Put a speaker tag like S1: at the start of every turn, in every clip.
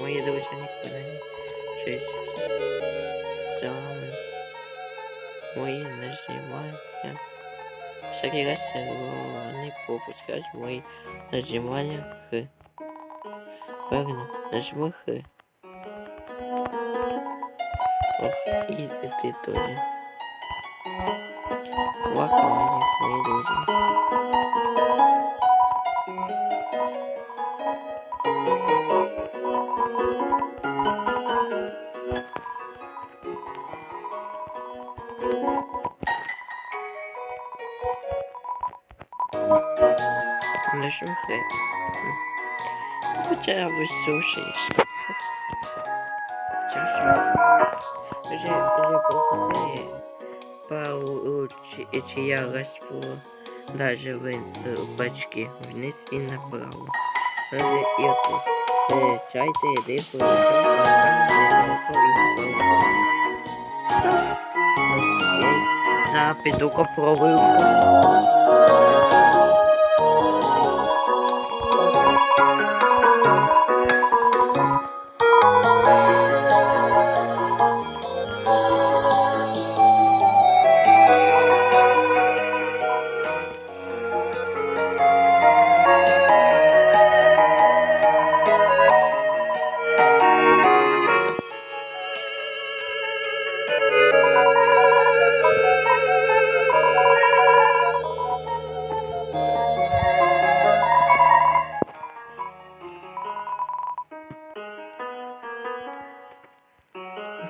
S1: Мої до восьми хвилин. Шість. Саме. Мої нажимання. Всякий раз не пропускать мої нажимання Х. Правильно, нажму Х. Ох, и ты тоже Квак. Не жухи. Хоча б суші ще. Час. Вже запустили пару чи я розпу даже в бачки вниз і направо. Але е, і тут. Чайте йди по Запиду копровилку.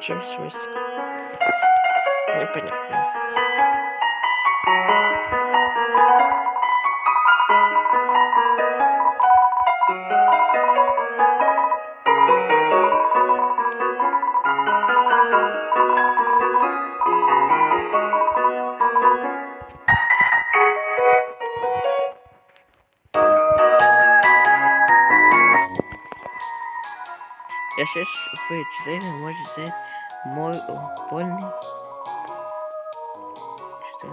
S1: Чем смысл? Непонятно. Я ще шифрую 4 може це мой о, польний. Що це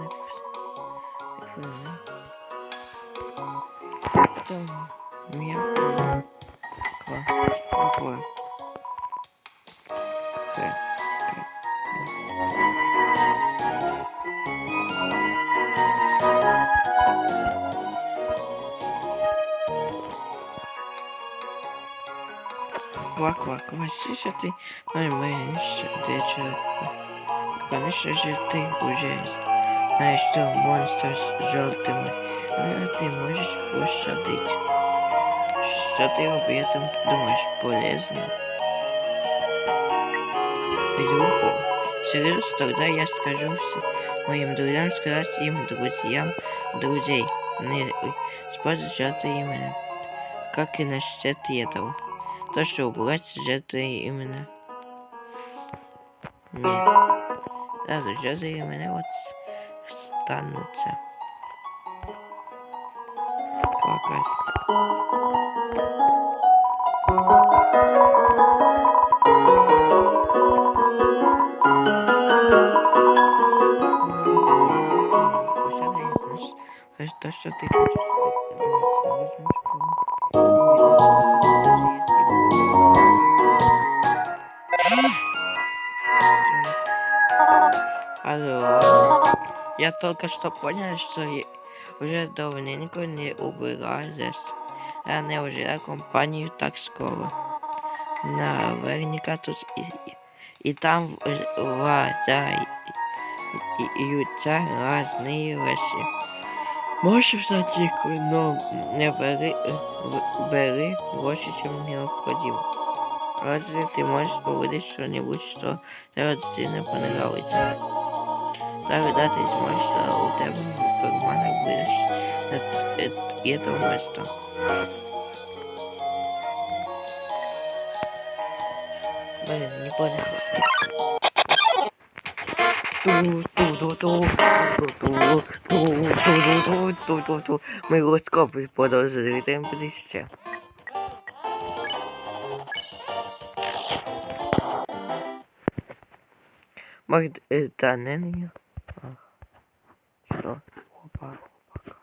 S1: Ква-ква-ква, що ти наймаєш дечо. Конечно же, ты уже знаешь, что монстр с желтыми, но ты можешь пощадить. Что ты об этом думаешь? Полезно? Люблю. Серьезно, тогда я скажу моим друзьям сказать им друзьям друзей. Не использовать желтые имена. Как и насчет этого? То, что убрать желтые имена. Нет. Да, желтые имена вот станутся. Показ. То, что ты хочешь. Я только что понял, что уже давненько не убирались. Я не уже компанию так скоро. Наверняка тут и, и, и там водяются разные вещи. Можешь взять их, но не бери, бери больше, чем необходимо. Разве ты можешь увидеть что-нибудь, что тебе сильно понравится? Тогда ты сможешь, что у тебя в карманах будешь от этого места. Блин, не понял. Ми розкопи подозрюємо ближче. Магданення. Ах. Що? Опа, опа. Так. Что? Опа, опа.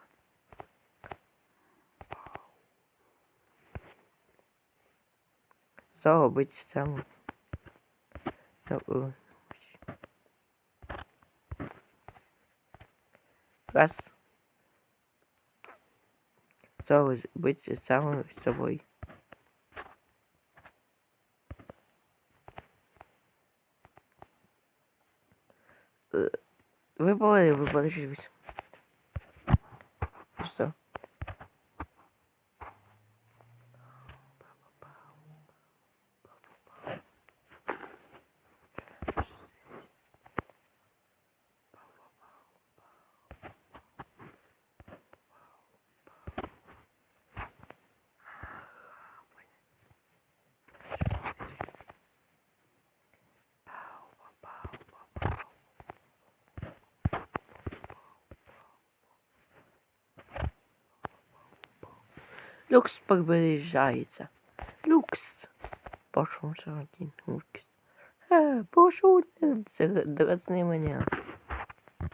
S1: Загубить сам. Раз. Знову быть самим собой. Uh чуть Что? Люкс приближается. Люкс. Пошел один Люкс. Э, пошел, дразни меня.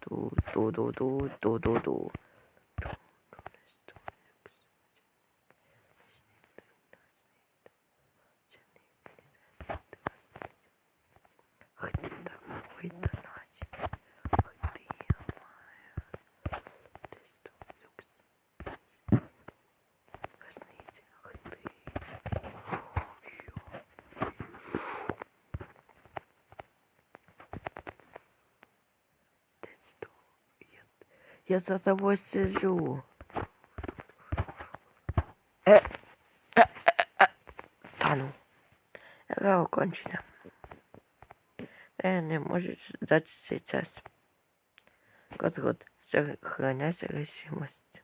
S1: Ту-ту-ту-ту-ту-ту-ту. Ах ты такой донатить. Ах ты моя. Ты что, люкс? Возьмите, ах ты. Ё. Ты что? Я, я за тобой сижу. Э, э, э, э. Та ну. Гра окончена. Е, не можу дати цей час. Кот-кот, сохраняйся решимость.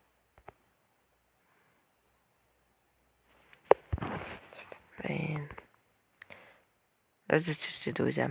S1: Блин. До зустрічі, друзі.